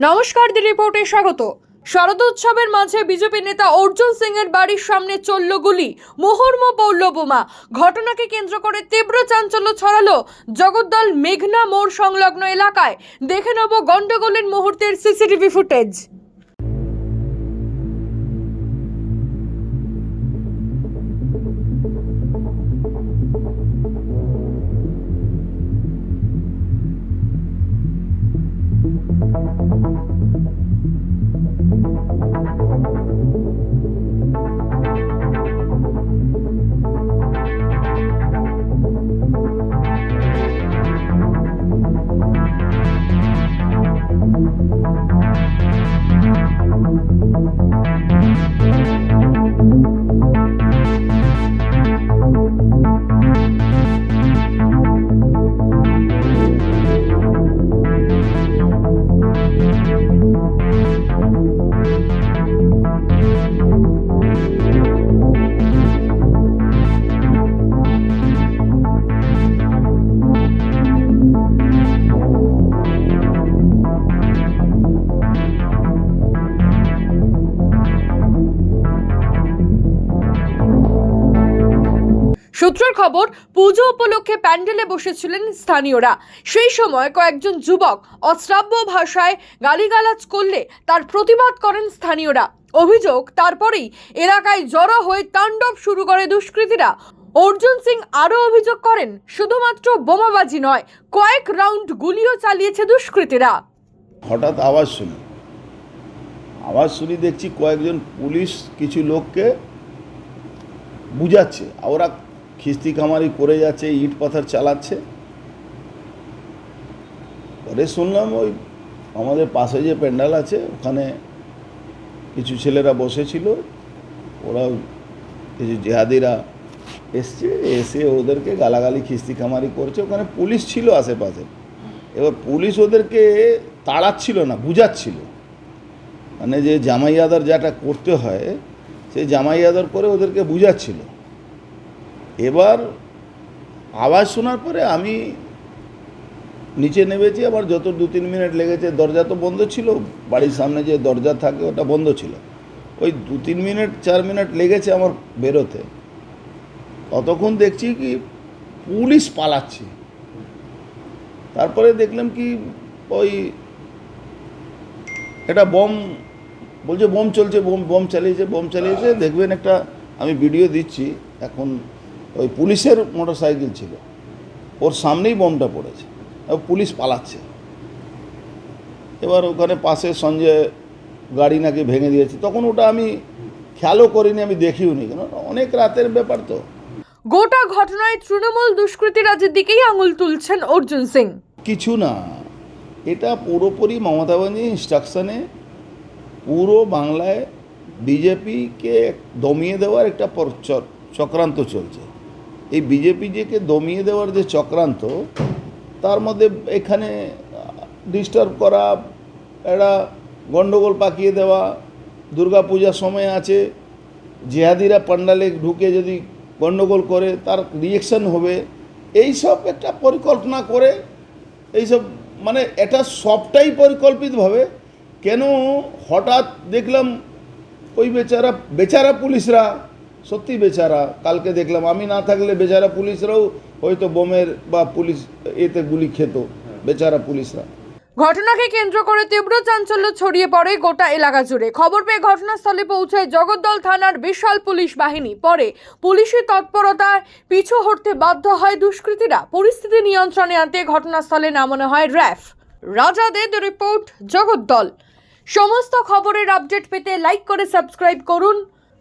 নমস্কার, দি রিপোর্টে স্বাগত। শারদোৎসবের মাঝে বিজেপি নেতা অর্জুন সিং এর বাড়ির সামনে চলল গুলি। মোহর্ম পৌল বোমা! ঘটনাকে কেন্দ্র করে তীব্র চাঞ্চল্য ছড়ালো জগদ্দল মেঘনা মোড় সংলগ্ন এলাকায়। দেখে নেব গণ্ডগোলের মুহূর্তের সিসিটিভি ফুটেজ। সূত্রের খবর, পুজো উপলক্ষে প্যান্ডেলে বসেছিলেন স্থানীয়রা। সেই সময় কয়েকজন যুবক অশ্রাব্য ভাষায় গালিগালাজ করলে তার প্রতিবাদ করেন স্থানীয়রা। অভিযোগ, তারপরেই এলাকায় জড়ো হয়ে তাণ্ডব শুরু করে দুষ্কৃতীরা। অর্জুন সিং আরও অভিযোগ করেন, শুধুমাত্র বোমাবাজি নয়, কয়েক রাউন্ড গুলিও চালিয়েছে দুষ্কৃতীরা। হঠাৎ আওয়াজ শুনি। আওয়াজ শুনি দেখছি কয়েকজন পুলিশ কিছু লোককে বুঝাচ্ছে। ওরা খিস্তি কামারি করে যাচ্ছে, ইট পাথর চালাচ্ছে। পরে শুনলাম ওই আমাদের পাশে যে প্যান্ডাল আছে, ওখানে কিছু ছেলেরা বসেছিল। ওরা কিছু জেহাদিরা এসছে, এসে ওদেরকে গালাগালি, খিস্তি কামারি করছে। ওখানে পুলিশ ছিল আশেপাশে। এবার পুলিশ ওদেরকে তাড়াচ্ছিল না, বুঝাচ্ছিল। মানে যে জামাই আদর যেটা করতে হয়, সেই জামাই আদর করে ওদেরকে বুঝাচ্ছিল। এবার আওয়াজ শোনার পরে আমি নিচে নেমেছি, আবার যত দু তিন মিনিট লেগেছে, দরজা তো বন্ধ ছিল, বাড়ির সামনে যে দরজা থাকে ওটা বন্ধ ছিল। ওই দু তিন মিনিট, চার মিনিট লেগেছে আমার বেরোতে। ততক্ষণ দেখছি কি পুলিশ পালাচ্ছে। তারপরে দেখলাম কি ওই এটা বম, বলছে বোম চলছে, বোম বোম চালিয়েছে বোম চালিয়েছে, দেখবেন একটা আমি ভিডিও দিচ্ছি, এখন ওই পুলিশের মোটর সাইকেল ছিল। ওর সামনেই বোমটা পড়েছে পুলিশ পালাচ্ছে। এবার ওখানে পাশে সঞ্জয় গাড়ি নাকি ভেঙে দিয়েছে। তখন ওটা আমি খেয়ালও করিনি আমি দেখিও নি। কেন? অনেক রাতের ব্যাপার তো। গোটা ঘটনায় তৃণমূল দুষ্কৃতীরাজের দিকেই আঙুল তুলছেন অর্জুন সিং। কিছু না। এটা পুরোপুরি মমতা ব্যানার্জি ইনস্ট্রাকশনে পুরো বাংলায় বিজেপিকে দমিয়ে দেওয়ার একটা চক্রান্ত চলছে। এই বিজেপি যেকে দমিয়ে দেওয়ার যে চক্রান্ত, তার মধ্যে এখানে ডিস্টার্ব করা একটা গণ্ডগোল পাকিয়ে দেওয়া দুর্গা পূজার সময় আছে, জেহাদিরা পান্ডালে ঢুকে যদি গণ্ডগোল করে, তার রিয়েকশন হবে এই সব একটা পরিকল্পনা করে, এইসব মানে এটা সবটাই পরিকল্পিতভাবে, কেন হঠাৎ দেখলাম ওই বেচারা বেচারা পুলিশরা সত্যি বেচারা, কালকে দেখলাম আমি না থাকলে বেচারা পুলিশরাও হয়তো বোমের বা পুলিশ এতে গুলি খেত, বেচারা পুলিশরা। ঘটনাকে কেন্দ্র করে তীব্র চাঞ্চল্য ছড়িয়ে পড়ে গোটা এলাকা জুড়ে। খবর পেয়ে ঘটনাস্থলে পৌঁছায় জগদ্দল থানার বিশাল পুলিশ বাহিনী। পরে পুলিশের তৎপরতায় পিছু হটতে বাধ্য হয় দুষ্কৃতীরা। পরিস্থিতি নিয়ন্ত্রণে আনতে ঘটনাস্থলে নামানো হয় র্যাফ। রাজা দে রিপোর্ট, জগদ্দল। সমস্ত খবরের আপডেট পেতে লাইক করে সাবস্ক্রাইব করুন।